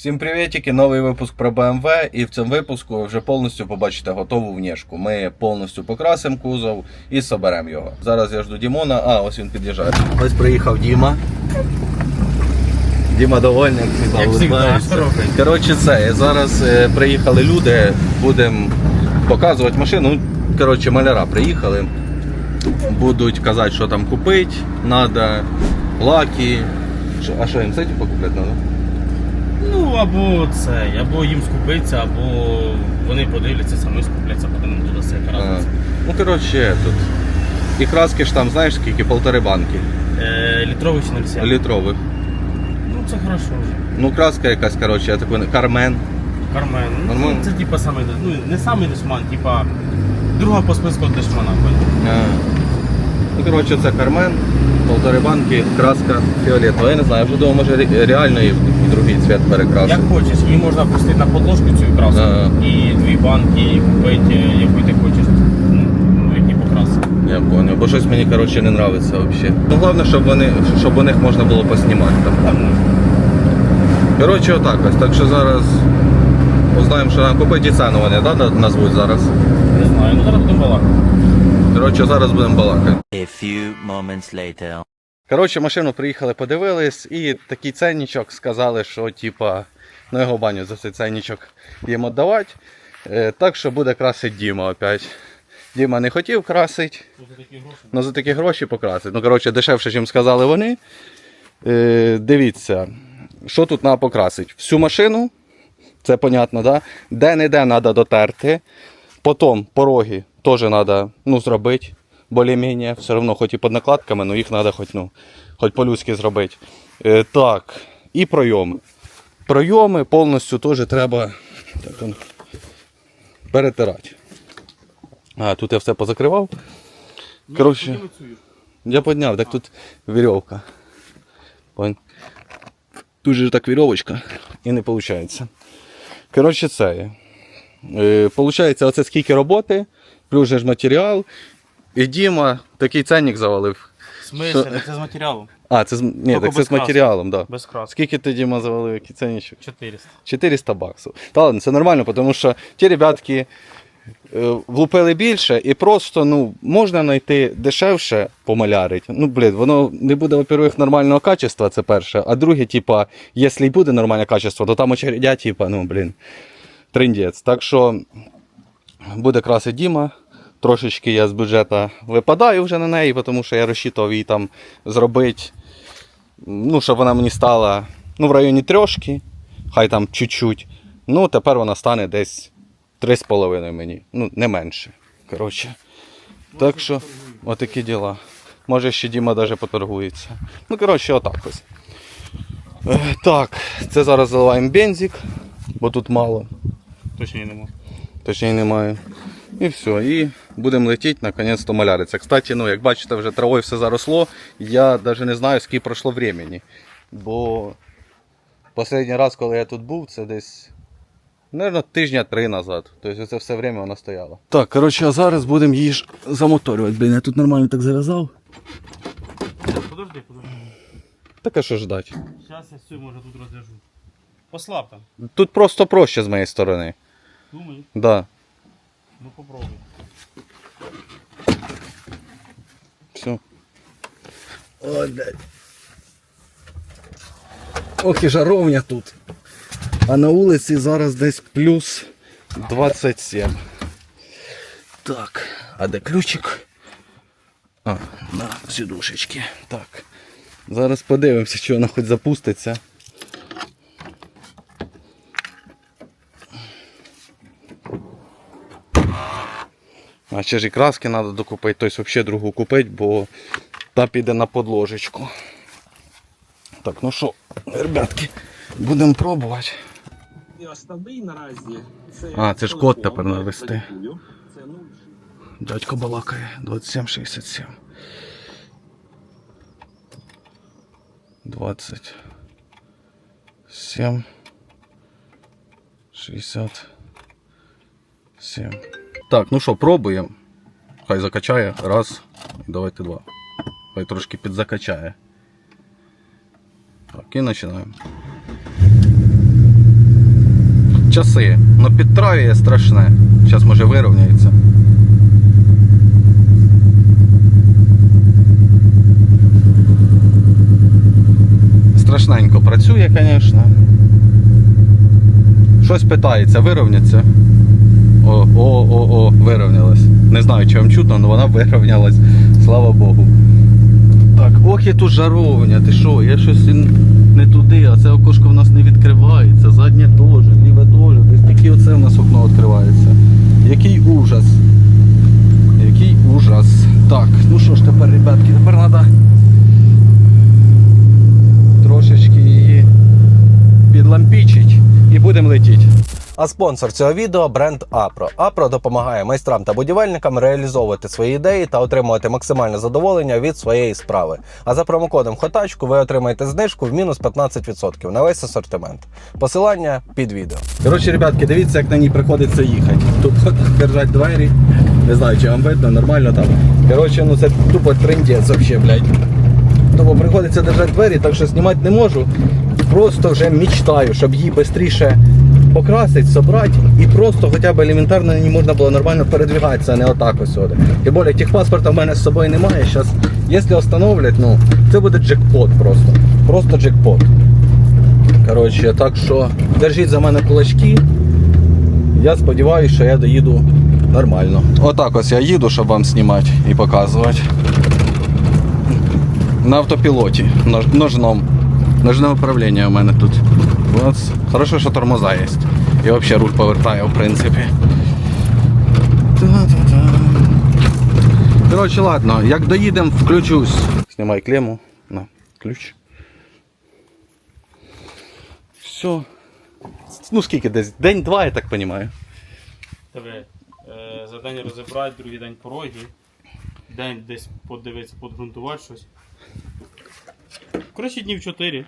Всім привітики, новий випуск про BMW і в цьому випуску ви вже повністю побачите готову внешку. Ми повністю покрасимо кузов і соберемо його. Зараз я жду Дімона, а ось він під'їжджає. Ось приїхав Діма. Діма довольний, як завжди. Коротше, це зараз е, приїхали люди, будемо показувати машину. Ну, Коротше, маляра приїхали. Будуть казати, що там купити, треба, лаки. А що їм це типу купити треба? Ну, або це, або їм скупиться, або вони подивляться, самі скупляться, потім туди все А, разниця. Ну, коротше, тут. І краски ж там, знаєш, скільки? Полтори банки Е, літровий чи 0,7? літрових. Ну це хорошо вже. Ну, краска якась, коротше, я таку не- Кармен. Кармен. Ну, Нормально. це типа саме, ну не самий дешман, типа друга по списку дешмана. понял? Ну, коротше, це Кармен, полтори банки, краска фіолетова. Я не знаю, я вже думав, може ре- реально і в другий перекрасити. Як хочеш, її можна пустити на подложку цю краску Ага. і дві банки купити, яку ти хочеш, ну, які покраси. Я понял, бо щось мені коротше, не подобається взагалі. Ну, головне, щоб вони, щоб у них можна було поснімати там. Коротше, отак ось. Так що зараз узнаємо, що нам купити і ціну вони да, назвуть зараз. не знаю, ну зараз будемо балакати. Коротше, зараз будемо балакати. A few moments later. Коротше, машину приїхали, подивились, і такий ценничок сказали, що типа, ну його баню за цей ценничок їм віддавати. Е, так що буде красити Діма опять. Діма не хотів красити, Тут але за такі гроші покрасить. Ну, коротше, дешевше, ніж сказали вони. Е, дивіться, що тут треба покрасити. Всю машину, це понятно, да? де-не-де треба дотерти. Потім пороги теж треба ну, зробити. Більш-менш, все одно, хоч і під накладками, але їх треба хоч, ну, хоч по-людськи зробити. Е, так, і пройоми. Пройоми повністю теж треба так, он, перетирати. А, тут я все позакривав. Коротше, я підняв, так тут вірьовка. Тут же так вірьовочка і не виходить. Коротше, це. Е, Получається, оце скільки роботи, плюс же ж матеріал. І Діма такий ценник завалив. В Що? це з матеріалу. А, це з, ні, Тільки так це без з матеріалом, так. Да. Без краски. Скільки ти, Діма, завалив, який ценничок? 400. 400 баксів. Та ладно, це нормально, тому що ті ребятки е, влупили більше і просто ну, можна знайти дешевше помалярить. Ну, блін, воно не буде, во-первых, нормального качества, це перше. А друге, типа, якщо й буде нормальне качество, то там очередя, типа, ну, блін, триндець. Так що буде красити Діма. Трошечки я з бюджету випадаю вже на неї, тому що я розчитував її там зробити, ну, щоб вона мені стала ну, в районі трьошки, хай там чуть-чуть. Ну, тепер вона стане десь 3,5 мені. Ну, не менше. Коротше. Так що, отакі діла. Може ще Діма навіть поторгується. Ну, коротше, отак ось. Е, так, це зараз заливаємо бензик, бо тут мало. Точно нема. Точніше немає. І все. І будемо летіти, наконець-то маляриться. Кстати, ну, як бачите, вже травою все заросло. Я навіть не знаю, скільки пройшло времени. Бо останній раз, коли я тут був, це десь. Наверно, тижня три назад. Тобто це все время вона стояла. Так, коротше, а зараз будемо її ж замоторювати. Блін, я тут нормально так зав'язав. Подожди, подожди. Так а що ждать? Зараз я все, може, тут розв'яжу. Послаб там. Тут просто проще з моєї сторони. Думаю, Да. Ну попробуй. Все. Ой, блядь. Ох і жаровня тут. А на вулиці зараз десь плюс 27. Так, а де ключик? А, на сідушечки. Так. Зараз подивимося, чи вона хоч запуститься. А ще ж і краски треба докупити, тобто взагалі другу купити, бо та піде на подложечку. Так, ну що, ребятки, будемо пробувати. І Основний наразі це А, це ж код тепер навести. Це 0,6. Дядько балакає 2767. 27 67. Так, ну що, пробуємо. Хай закачає. Раз. Давайте два. Хай трошки підзакачає. Так, і починаємо. часи. Ну підтравіє страшне. Зараз може вирівняється. Страшненько працює, звісно. Щось питається, вирівняться. О, о, о, о, вирівнялась. Не знаю, чи вам чутно, але вона вирівнялась. Слава Богу. Так, ох, і тут жаровня, ти що, я щось не туди, а це окошко в нас не відкривається, заднє теж, ліве теж, десь тільки оце в нас окно відкривається. Який ужас. Який ужас. Так, ну що ж тепер, ребятки, тепер треба трошечки її підлампічить і будемо летіти. А спонсор цього відео бренд Апро. Апро допомагає майстрам та будівельникам реалізовувати свої ідеї та отримувати максимальне задоволення від своєї справи. А за промокодом Хотачку ви отримаєте знижку в мінус 15% на весь асортимент. Посилання під відео. Коротше, ребятки, дивіться, як на ній приходиться їхати. Тут так держать двері. Не знаю, чи вам видно, нормально там. Коротше, ну це тупо трендець вообще, блядь. Тупо приходиться держати двері, так що знімати не можу. Просто вже мечтаю, щоб її швидше покрасити, собрати і просто хоча б елементарно ній можна було нормально передвигатися, а не отак ось сюди. Тим більше техпаспорта в мене з собою немає. Зараз, якщо встановлять, ну це буде джекпот просто. Просто джекпот. Коротше, так що держіть за мене кулачки. Я сподіваюся, що я доїду нормально. Отак ось я їду, щоб вам знімати і показувати. На автопілоті, нож- ножном. Ножне управління у мене тут. От. Хорошо, що тормоза є. І взагалі руль повертає, в принципі. Коротше, ладно, як доїдемо, включусь. Знімай клему. На, ключ. Все. Ну скільки десь? День-два, я так розумію. Тебе за день розібрати, другий день пороги, день десь подивитися, подґрунтувати щось. Коротше, днів 4.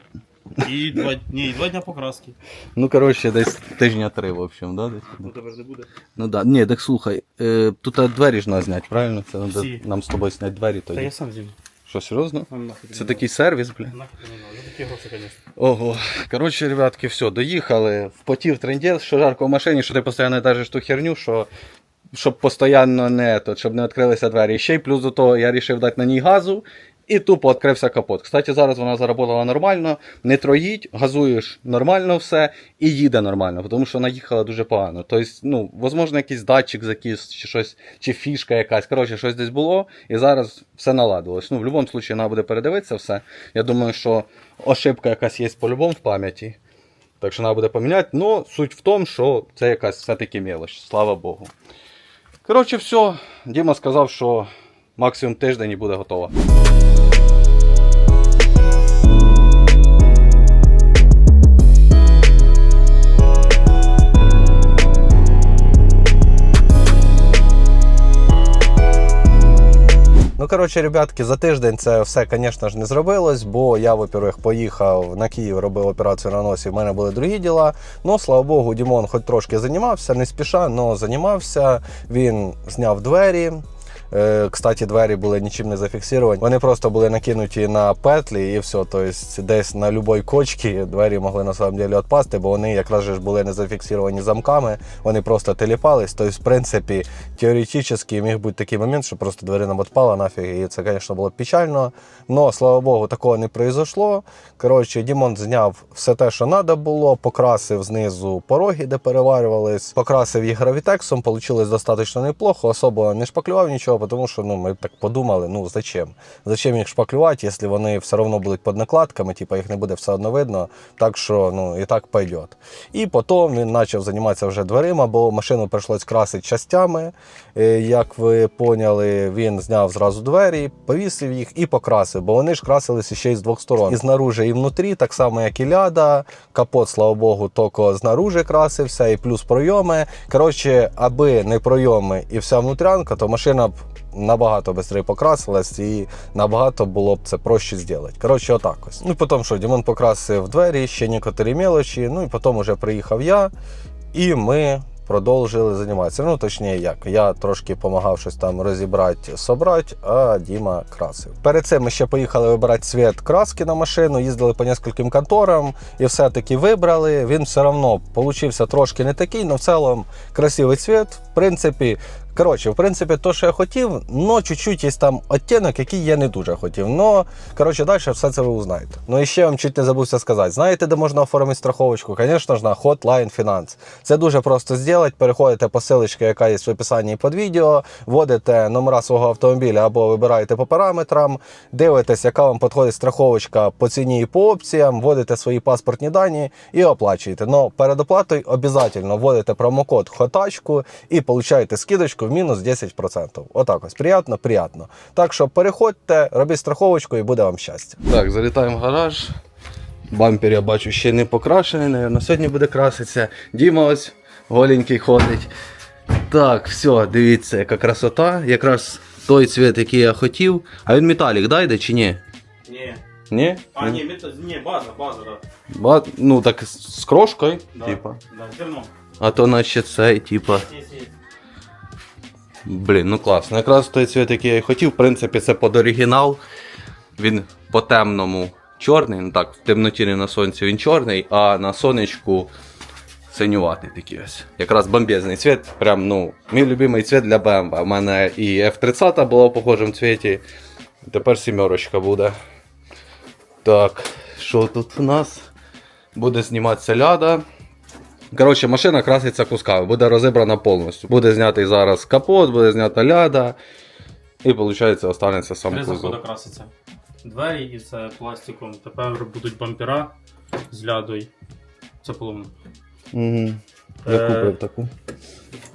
І два дні, і два дня покраски. Ну, коротше, десь тижня три, в общем, да? Десь? Ну тебе ж не буде. Ну да. Ні, так слухай, е, тут а, двері ж треба зняти, правильно? Це треба Всі. нам з тобою зняти двері Та тоді. я сам зім'ю. Що, серйозно? Нахуй Це не такий сервіс, бля. надо. Не надо. Ну такі гроші, звісно. Ого. Коротше, ребятки, все, доїхали. В потів трендець, що жарко в машині, що ти постійно держиш ту херню, що щоб постійно не, то, щоб не відкрилися двері. Ще й плюс до того я вирішив дати на ній газу. І тупо відкрився капот. Кстати, зараз вона заработала нормально, не троїть, газуєш нормально все і їде нормально, тому що вона їхала дуже погано. Тобто, ну, можливо, якийсь датчик закис, чи щось, чи фішка якась. Коротше, щось десь було, і зараз все наладилось. Ну, в будь-якому випадку треба буде передивитися все. Я думаю, що ошибка якась є по-любому в пам'яті. Так що треба буде поміняти. Ну, суть в тому, що це якась все-таки мелоч, слава Богу. Коротше, все. Діма сказав, що максимум тиждень і буде готова. Коротше, ребятки, за тиждень це все, звісно ж, не зробилось, бо я, во-первых, поїхав на Київ, робив операцію на носі, в мене були другі діла. Ну, слава Богу, Дімон хоч трошки займався, не спіша, але займався. Він зняв двері. Е, Кстати, двері були нічим не зафіксовані. Вони просто були накинуті на петлі і все. Тобто десь на будь-якій кочці двері могли на самом деле відпасти, бо вони якраз ж були не зафіксовані замками, вони просто теліпались. Тобто, в принципі, теоретично міг бути такий момент, що просто двері нам відпала нафіг, і це, звісно, було печально. Но, слава Богу, такого не произошло. Коротше, Дімон зняв все те, що треба було, покрасив знизу пороги, де переварювались, покрасив їх гравітексом, вийшло достатньо неплохо, особо не шпаклював нічого, тому що ну, ми так подумали, ну зачем? Зачем їх шпаклювати, якщо вони все одно будуть під накладками, типу їх не буде все одно видно, так що ну і так пойдет. І потім він почав займатися вже дверима, бо машину прийшлось красити частями. Е, Як ви поняли, він зняв зразу двері, повісив їх і покрасив, бо вони ж красилися ще й з двох сторон. І знаружи, і внутрі, так само, як і ляда. Капот, слава Богу, тільки знаружи красився, і плюс пройоми. Коротше, аби не пройоми і вся внутрянка, то машина б набагато швидше покрасилась і набагато було б це проще зробити. Коротше, отак ось. Ну потім що, Дімон покрасив двері, ще некоторі мелочі, ну і потім вже приїхав я. І ми продовжили займатися. Ну, точніше, як. Я трошки допомагав щось там розібрати, собрати, а Діма красив. Перед цим ми ще поїхали вибирати цвіт краски на машину, їздили по нескольким конторам і все-таки вибрали. Він все одно получився трошки не такий, але в цілому красивий цвіт. В принципі, Коротше, в принципі, то, що я хотів, но чуть-чуть є там оттінок, який я не дуже хотів. Но, коротше, далі все це ви узнаєте. Ну і ще вам чуть не забувся сказати. Знаєте, де можна оформити страховочку? Звісно ж, на Hotline Finance. Це дуже просто зробити. Переходите по ссылочці, яка є в описанні під відео, вводите номера свого автомобіля або вибираєте по параметрам, дивитесь, яка вам підходить страховочка по ціні і по опціям, вводите свої паспортні дані і оплачуєте. Но перед оплатою обов'язково вводите промокод ХОТАЧКу і получаєте скидочку в мінус 10%. Отак ось. Приятно, приятно. Так що переходьте, робіть страховочку і буде вам щастя. Так, залітаємо в гараж. Бампер я бачу ще не покрашений, наверное. сьогодні буде краситися. Діма ось голенький ходить. Так, все, дивіться, яка красота. Якраз той цвіт, який я хотів. А він металік, да, йде чи ні? Ні. Ні? А, ні, мета... ні, база, база, да. Ба- Ну так з з крошкою, да. типа. Да, зерно. А то наче цей, типа. Є, є. Блін, ну класно. Якраз той цвіт, який я і хотів, в принципі, це під оригінал. Він по темному чорний. Ну так, в темноті не на сонці він чорний, а на сонечку синюватий такий ось. Якраз бомбезний цвіт. Прям, ну, мій любимий цвіт для BMW. У мене і F30 була в похожому цвіті. Тепер сімерочка буде. Так, що тут у нас? Буде зніматися ляда. Коротше, машина краситься кусками, буде розібрана повністю. Буде знятий зараз капот, буде знята ляда. І виходить, останеться сам Три заходи краситься. Двері і це пластиком. Тепер будуть бампера з лядою. Це половина. Угу. Я Е. купив таку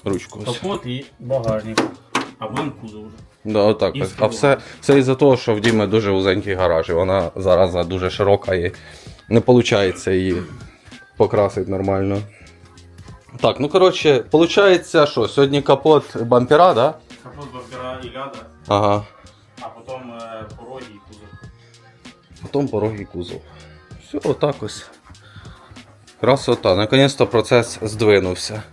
ручку. Ось. Капот і багажник. А блин кузов вже. Да, отак. І ось. А все, все із-за того, що в Діми дуже вузенький гараж, і вона зараза дуже широка і не виходить її покрасити нормально. Так, ну коротше, виходить, що сьогодні капот бампера, да? Капот бампера і ляда, Ага. а потім е, пороги і кузов. Потім пороги і кузов. Все, отак ось. Красота. Наконець-то процес здвинувся.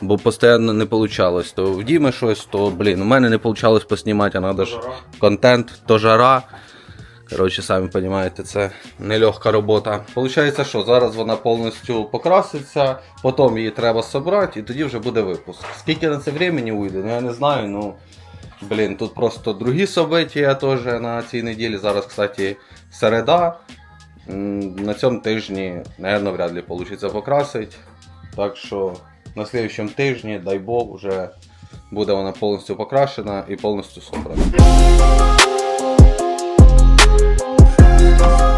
Бо постійно не вийшло. То в Діми щось, то, блін, у мене не вийшло поснімати, а треба ж Жара. контент, то жара. Коротше, самі розумієте, це нелегка робота. Получається, що зараз вона повністю покраситься, потім її треба зібрати і тоді вже буде випуск. Скільки на це времени уйде, ну я не знаю. Ну, блін, тут просто другі события теж на цій неділі. Зараз, кстати, середа. На цьому тижні, напевно, вряд ли вийде покрасити. Так що на слідчому тижні, дай Бог, вже буде вона повністю покрашена і повністю собрана. Так,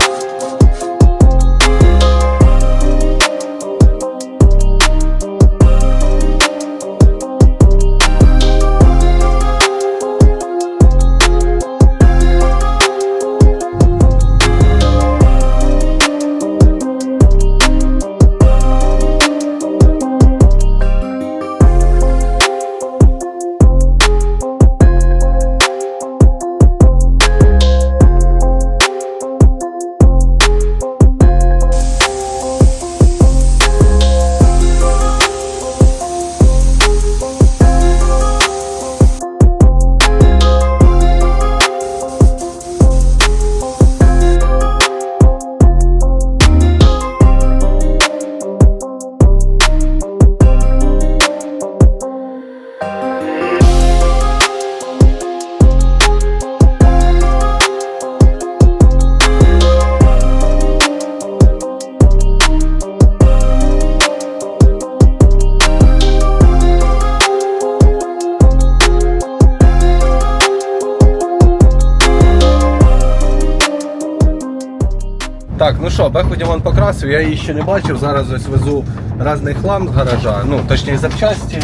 ну що, покрасив, я її ще не бачив. Зараз ось везу різний хлам з гаража, ну точніше запчасті.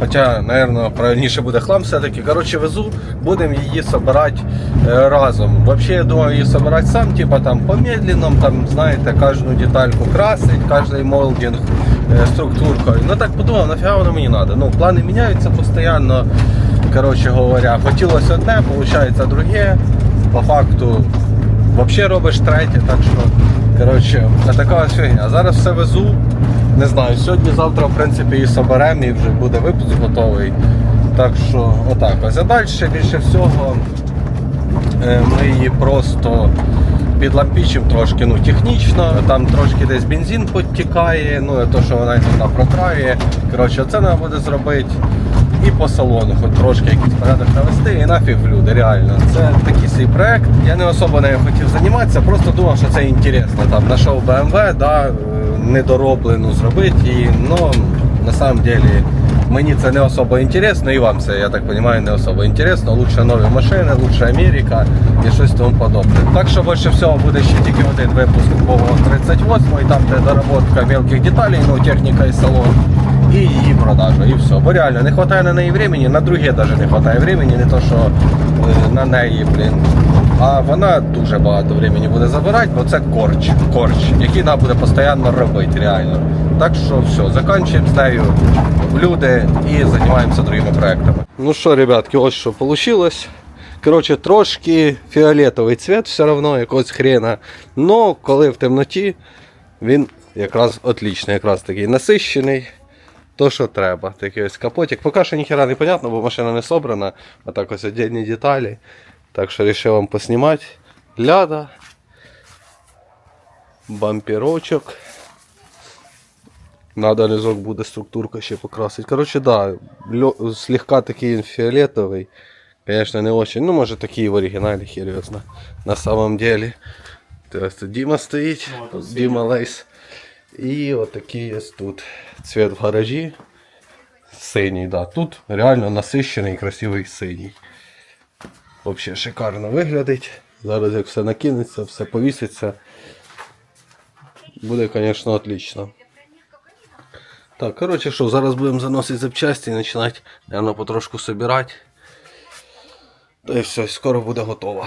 Хоча, напевно, правильніше буде хлам все-таки. Коротше, везу, будемо її збирати е, разом. Взагалі, я думаю, її збирати сам, типа там помедленно, там, знаєте, кожну детальку красить, кожний молдинг е, структуркою. Ну так подумав, нафіга воно мені треба. Ну, плани міняються постійно. Коротше говоря, хотілося одне, виходить друге. По факту Взагалі робиш третє, так що, коротше, така фігня. Зараз все везу, не знаю, сьогодні-завтра, в принципі, і соберемо, і вже буде випуск готовий. Так що, отак. Ось а далі більше всього е, ми її просто підлампічимо трошки ну, технічно. Там трошки десь бензин підтікає, ну і то, що вона туди протрає. Коротше, це треба буде зробити. І по салону, хоч трошки якийсь порядок навести, і нафіг в люди, реально. Це такий свій проект. Я не особо нею хотів займатися, просто думав, що це інтересно. Там знайшов BMW, да, е, недороблену зробити і ну, на самом деле мені це не особо інтересно, і вам це, я так розумію, не особо інтересно. Лучше нові машини, лучше Америка і щось тому подобне. Так що більше всього буде ще тільки один випуск по 38 і там де доработка мелких деталей, ну техніка і салон. І її продажа, і все. Бо реально не вистачає на неї времени, на друге навіть не вистачає времени, не то що е, на неї, блін. А вона дуже багато времени буде забирати, бо це корч, корч, який треба буде постійно робити, реально. Так що все, закінчуємо з нею люди і займаємося другими проектами. Ну що, ребятки, ось що вийшло. Коротше, трошки фіолетовий цвет все одно, якогось хрена. Но коли в темноті, він якраз отлічний, якраз такий насищений. То, що треба. Такий ось капотик. Поки що ніхера не понятно, бо машина не собрана. А так ось отдельні деталі. Так що вирішив вам поснімати. Ляда. Бамперочок. Надо низок буде структурка ще покрасити. Коротше, да, лё- слегка такий фіолетовий. Конечно, не очень. Ну, може такий в оригіналі, хер. На самом деле. Ось тут Діма стоїть. Ну, Діма Лейс. І отакий ось тут цвет в гаражі. Синій, да. Тут реально насищений, красивий синій. Взагалі шикарно виглядить. Зараз як все накинеться, все повіситься. Буде, звісно, отлично. Так, коротше, що, зараз будемо заносити запчасті і починати, наверное, потрошку собирати. Та і все, скоро буде готово.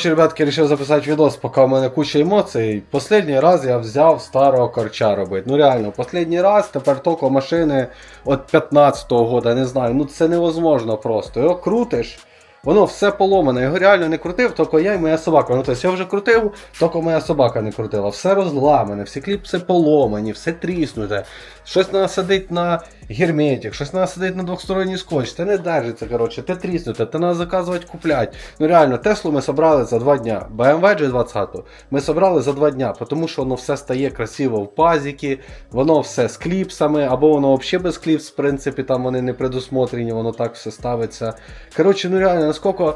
Коротше, ребятки, вирішив записати відос, поки в мене куча емоцій. Последній раз я взяв старого корча робити. Ну реально, последній раз тепер тільки машини от 15-го года, не знаю. Ну це невозможно просто. Його крутиш. Воно все поломане, його реально не крутив, тільки я і моя собака. Ну тобто я вже крутив, тільки моя собака не крутила. Все розламане, всі кліпси поломані, все тріснуте. Щось треба садити на герметик, щось треба садити на двохсторонній скотч. Це не держиться, коротше, те тріснуте, те треба заказувати купляти. Ну реально, Теслу ми собрали за два дня. BMW G20 ми собрали за два дня, тому що воно все стає красиво в пазіки, воно все з кліпсами, або воно взагалі без кліпс, в принципі, там вони не предусмотрені, воно так все ставиться. Коротше, ну реально, наскільки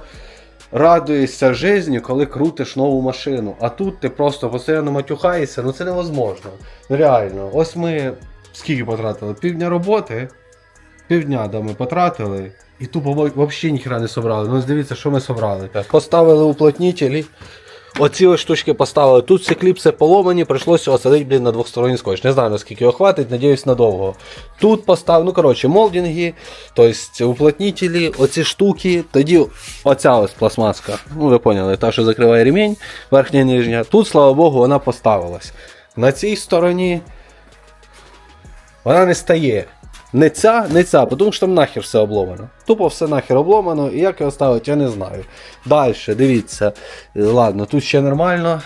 радуєшся житті, коли крутиш нову машину. А тут ти просто постійно матюхаєшся, ну це невозможно. Ну реально, ось ми скільки потратили? Півдня роботи, півдня да, ми потратили. І тупо взагалі ніхера не собрали. Ну дивіться, що ми собрали. Поставили уплотнителі. Оці ось штучки поставили. Тут всі кліпси поломані, прийшлося осадити, блін, на двохсторонній скотч. Не знаю, наскільки його хватить, надіюсь, надовго. Тут поставив, ну коротше, молдинги, тобто уплотнителі, оці штуки. Тоді оця ось пластмаска. Ну, ви поняли, та, що закриває ремінь, верхня і нижня. Тут, слава Богу, вона поставилась. На цій стороні вона не стає. Не ця, не ця, тому що там нахер все обломано. Тупо все нахер обломано, і як його ставити, я не знаю. Далі, дивіться. Ладно, тут ще нормально.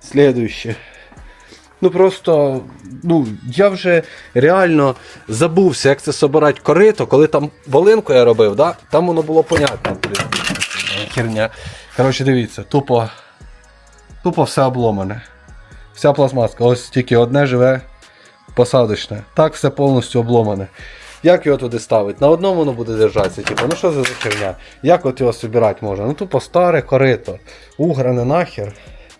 Слідуще. Ну просто, ну, я вже реально забувся, як це собирати корито, коли там волинку я робив, да? там воно було понятно. Херня. Коротше, дивіться, тупо. Тупо все обломане. Вся пластмаска. Ось тільки одне живе посадочне. Так все повністю обломане. Як його туди ставити? На одному воно буде держатися, типу, ну що за херня? Як от його собирати можна? Ну тупо старе корито, угране нахер.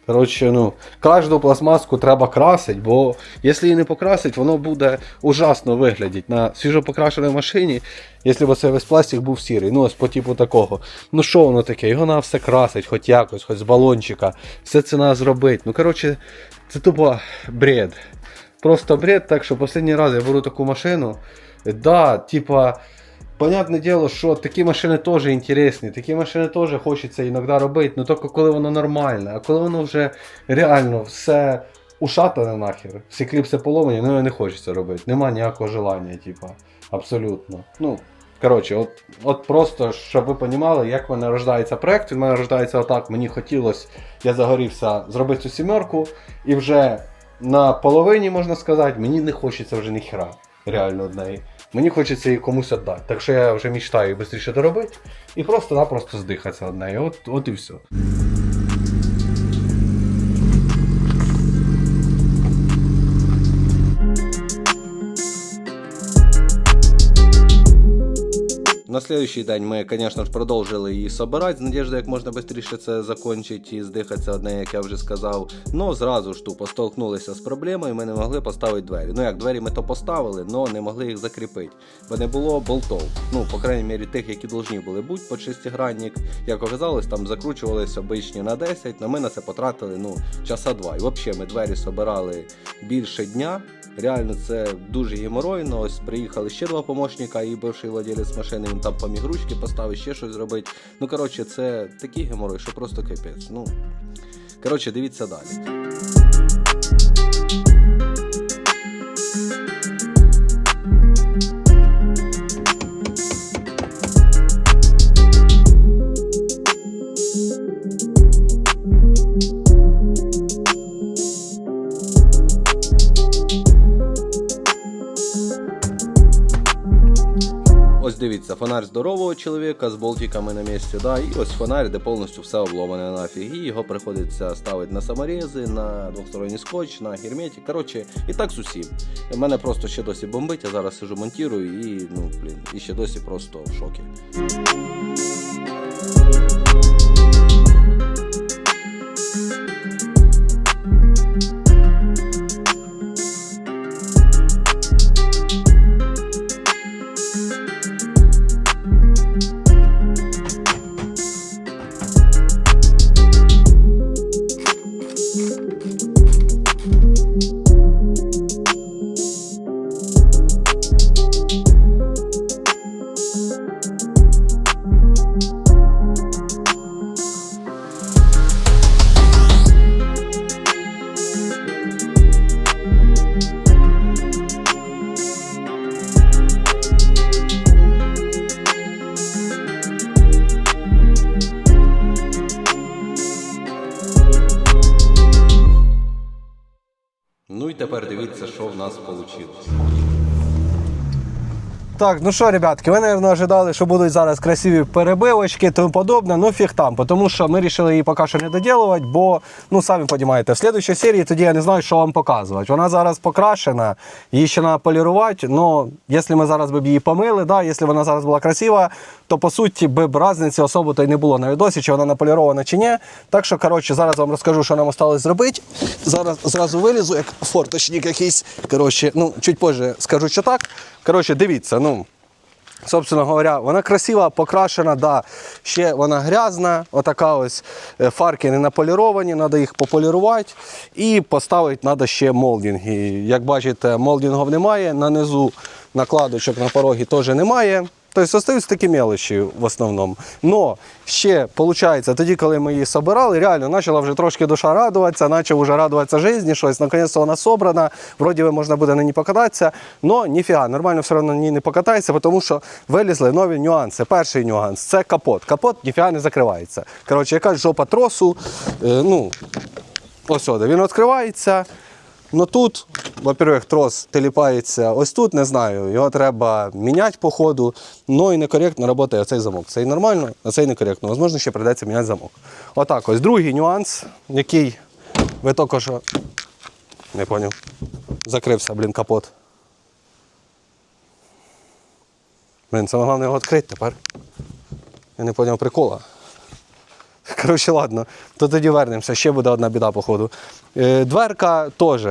Коротше, ну, кожну пластмаску треба красити, бо якщо її не покрасить, воно буде ужасно виглядати. На свіжопокрашеній машині, якщо б цей весь пластик був сірий, ну ось по типу такого. Ну що воно таке? Його треба все красить, хоч якось, хоч з балончика. Все це треба зробити. Ну, коротше, це тупо бред. Просто бред, так що останній раз я беру таку машину. Да, типа. Понятне діло, що такі машини теж інтересні, такі машини теж хочеться іноді робити, але тільки коли воно нормальне, а коли воно вже реально все ушатане нахер, всі кліпси поломані, ну його не хочеться робити. Нема ніякого желання, типа, абсолютно. Ну, коротше, от, от просто, щоб ви розуміли, як в мене рождається проект, він в мене рождається отак, мені хотілося, я загорівся зробити цю сімерку, і вже на половині, можна сказати, мені не хочеться вже ніхера реально од неї. Мені хочеться її комусь віддати. Так що я вже мечтаю швидше доробити і просто-напросто здихатися однею. От, от і все. На следующий день ми, звісно ж, продовжили її собирати з надіждою, як можна швидше це закінчити і здихатися одне, як я вже сказав. Ну зразу ж тупо столкнулися з проблемою, ми не могли поставити двері. Ну як двері ми то поставили, але не могли їх закріпити. Бо не було болтов. Ну, по крайній мірі, тих, які повинні були бути по шестигранник. Як оказалось, там закручувалися обичні на 10, але ми на це потратили ну, часа два. І взагалі ми двері собирали більше дня. Реально це дуже геморойно. Ось приїхали ще два помощника і бивший владелець машини, він там поміг ручки поставить, ще щось зробить. Ну, коротше, це такий геморой, що просто капець. Ну, коротше, дивіться далі. Ось фонарь здорового чоловіка з болтиками на місці, да, і ось фонарь, де повністю все обломане нафіг. І його приходиться ставити на саморези, на двосторонній скотч, на герметик. Коротше, і так з усім. Мене просто ще досі бомбить, я зараз сижу монтірую і ну блін, і ще досі просто в шокі. Тепер дивіться, що в нас вийшло. Так, ну що, ребятки, ви, мабуть, ожидали, що будуть зараз красиві перебивочки і тому подобне. Ну фіг там, тому що ми вирішили її поки що не доділувати, бо, ну самі розумієте, в слідчій серії тоді я не знаю, що вам показувати. Вона зараз покрашена, її ще треба полірувати. Ну, якщо ми зараз б її помили, да, якщо вона зараз була красива, то по суті би б різниці особо то й не було на відосі, чи вона наполірована чи ні. Так що, коротше, зараз вам розкажу, що нам осталось зробити. Зараз зразу вилізу, як форточник якийсь. Коротше, ну, чуть позже скажу, що так. Коротше, дивіться, ну. Собственно говоря, вона красива, покрашена, да. ще вона грязна, отака ось е, фарки не наполіровані, треба їх пополірувати і поставити треба ще молдинги. Як бачите, молдингів немає, на низу накладочок на порогі теж немає. Тобто остаються такі мелочі в основному. Но ще виходить, тоді, коли ми її собирали, реально почала вже трошки душа радуватися, почав вже радуватися житті, щось, наконець вона собрана, вроді би можна буде на ній покататися, але ніфіга, нормально все одно на ній не покатається, тому що вилізли нові нюанси. Перший нюанс це капот. Капот ніфіга не закривається. Коротше, якась жопа тросу, е, ну, ось він відкривається. Ну тут, во-первых, трос теліпається ось тут, не знаю, його треба міняти по ходу, ну і некоректно працює цей замок. Цей нормально, а цей некоректно. Можливо, ще прийдеться міняти замок. Отак ось. Другий нюанс, який ви тільки що не поняв. Закрився, блін, капот. Блін, саме головне його відкрити тепер. Я не поняв прикола. Коротше, ладно, то тоді вернемося. Ще буде одна біда, походу. Е, дверка теж.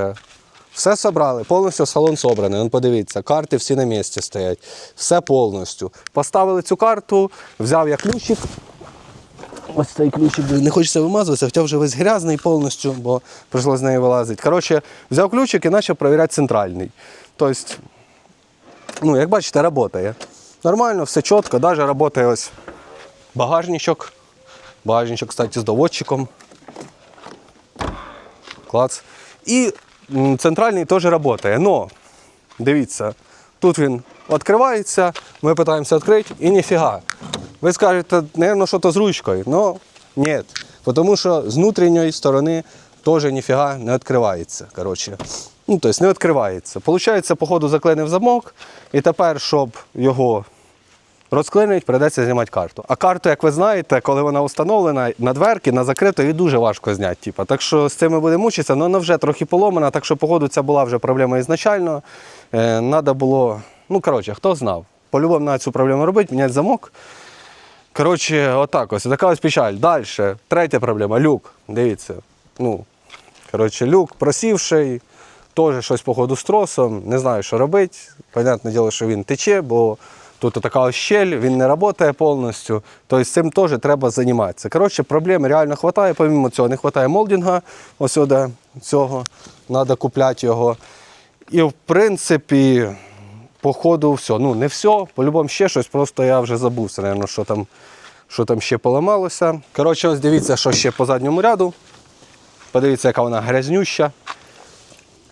Все собрали, повністю салон собраний. Ну, подивіться, карти всі на місці стоять. Все повністю. Поставили цю карту, взяв я ключик. Ось цей ключик, не хочеться вимазуватися, хоча вже весь грязний повністю, бо прийшло з неї вилазити. Коротше, взяв ключик і почав перевіряти центральний. Тобто, ну, як бачите, працює. Нормально, все чітко, навіть працює ось багажничок. Багажничок, кстати, з доводчиком. Клац. І центральний теж працює. Но, дивіться, тут він відкривається, ми намагаємося відкрити і ніфіга. Ви скажете, мабуть, що то з ручкою. Ну, ні. Тому що з внутрішньої сторони теж ніфіга не відкривається. Коротше. Ну, тобто не відкривається. Получається, походу, заклинив замок, і тепер, щоб його розклинить, прийдеться знімати карту. А карту, як ви знаєте, коли вона встановлена на дверки, на закрито, її дуже важко зняти. Типу. Так що з цим ми будемо мучитися, але вона вже трохи поломана, так що, походу, це була вже проблема ізначально. Е, надо було, ну коротше, хто знав. По-любому на цю проблему робити, міняти замок. Коротше, отак ось, така ось печаль. Далі. Третя проблема люк. Дивіться. Ну, коротше, люк просівший, теж щось, походу, з тросом. Не знаю, що робити. Понятне діло, що він тече, бо тут така щель, він не працює повністю. Тобто цим теж треба займатися. Коротше, проблем реально вистачає. Помимо цього, не вистачає молдинга, ось сюди цього. Треба купляти його. І в принципі, по ходу все. Ну, не все, по-любому ще щось, просто я вже забувся, напевно, що там, що там ще поламалося. Коротше, ось дивіться, що ще по задньому ряду. Подивіться, яка вона грязнюща.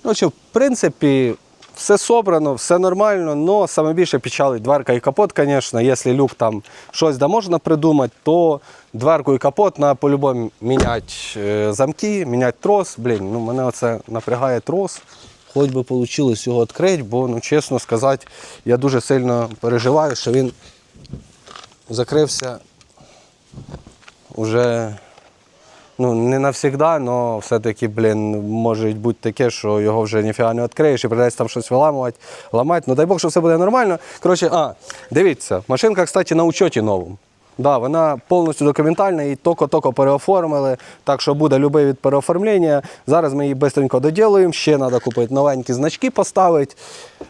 Коротше, в принципі, все собрано, все нормально, але саме більше печалить дверка і капот, звісно. Якщо люк там щось да можна придумати, то дверку і капот треба по-любому міняти е, замки, міняти трос. Блін, ну мене оце напрягає трос. Хоч би вийшло його відкрити, бо, ну, чесно сказати, я дуже сильно переживаю, що він закрився вже ну, не навсігда, але все-таки, блін, може бути таке, що його вже ніфіга не відкриєш і придеться там щось виламувати, ламати. Ну дай Бог, що все буде нормально. Коротше, а, дивіться, машинка, кстати, на учоті новому. Да, вона повністю документальна, її тільки-тільки переоформили, так що буде будь-який від переоформлення. Зараз ми її швидко доділуємо, ще треба купити новенькі значки поставити.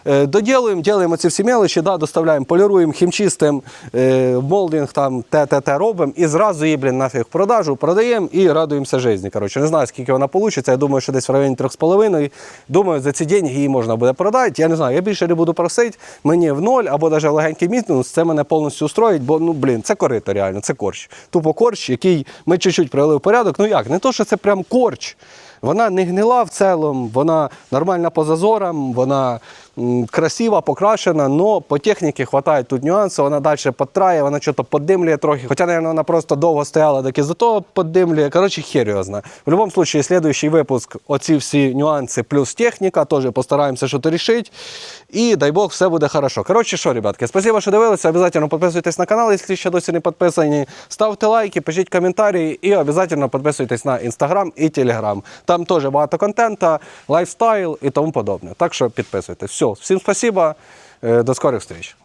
Е, доділуємо, ділимо ці всі мелочі, да, доставляємо, поліруємо, хімчистимо, е, молдинг, там, те-те-те робимо і зразу її, блін, нафіг продажу, продаємо і радуємося житті. Коротше, не знаю, скільки вона вийде, я думаю, що десь в районі 3,5. Думаю, за ці деньги її можна буде продати. Я не знаю, я більше не буду просити, мені в ноль або навіть легенький мінус, це мене повністю устроїть, бо, ну, блін, це корито реально, це корч. Тупо корч, який ми чуть-чуть привели в порядок. Ну як, не то, що це прям корч. Вона не гнила в цілому, вона нормальна по зазорам, вона м, красива, покрашена, але по техніці вистачає тут нюансів, вона далі підтрає, вона щось подимлює трохи. Хоча, мабуть, вона просто довго стояла, так і за того подимлює. Коротше, хер. В будь-якому випадку, слідуючий випуск, оці всі нюанси плюс техніка, теж постараємося щось рішити. І дай Бог, все буде хорошо. Коротше, що, ребятки, спасибо, що дивилися. Обязательно підписуйтесь на канал, якщо ще досі не підписані. Ставте лайки, пишіть коментарі і обов'язково підписуйтесь на інстаграм і телеграм. Там теж багато контенту, лайфстайл і тому подобне. Так що підписуйтесь. Все, всім спасибо, Е, до скорих зустріч.